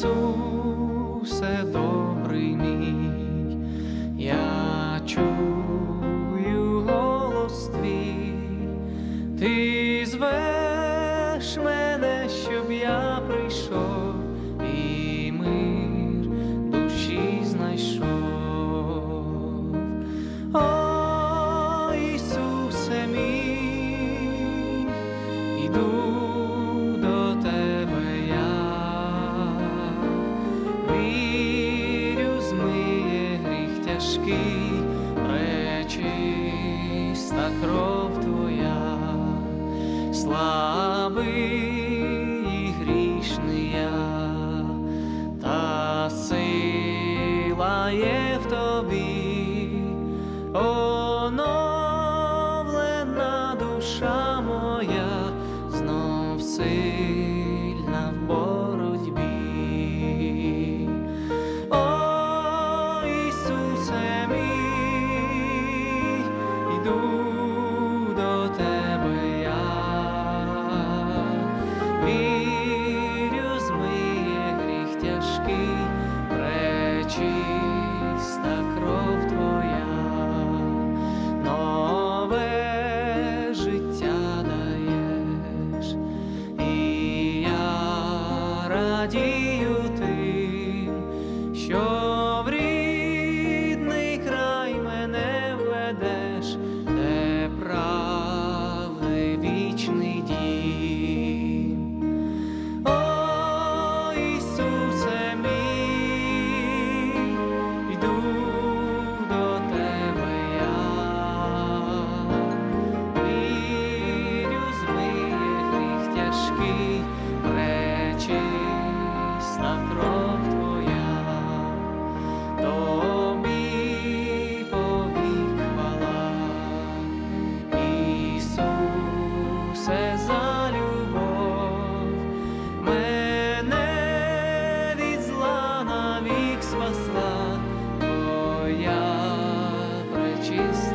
Ісусе, добрий мій, я чую голос твій, ти звеш мене, щоб я прийшов. свій речиста кров твоя, слабий і грішний я, та сила є в тобі, оновлена душа моя знов сила. you. Jesus.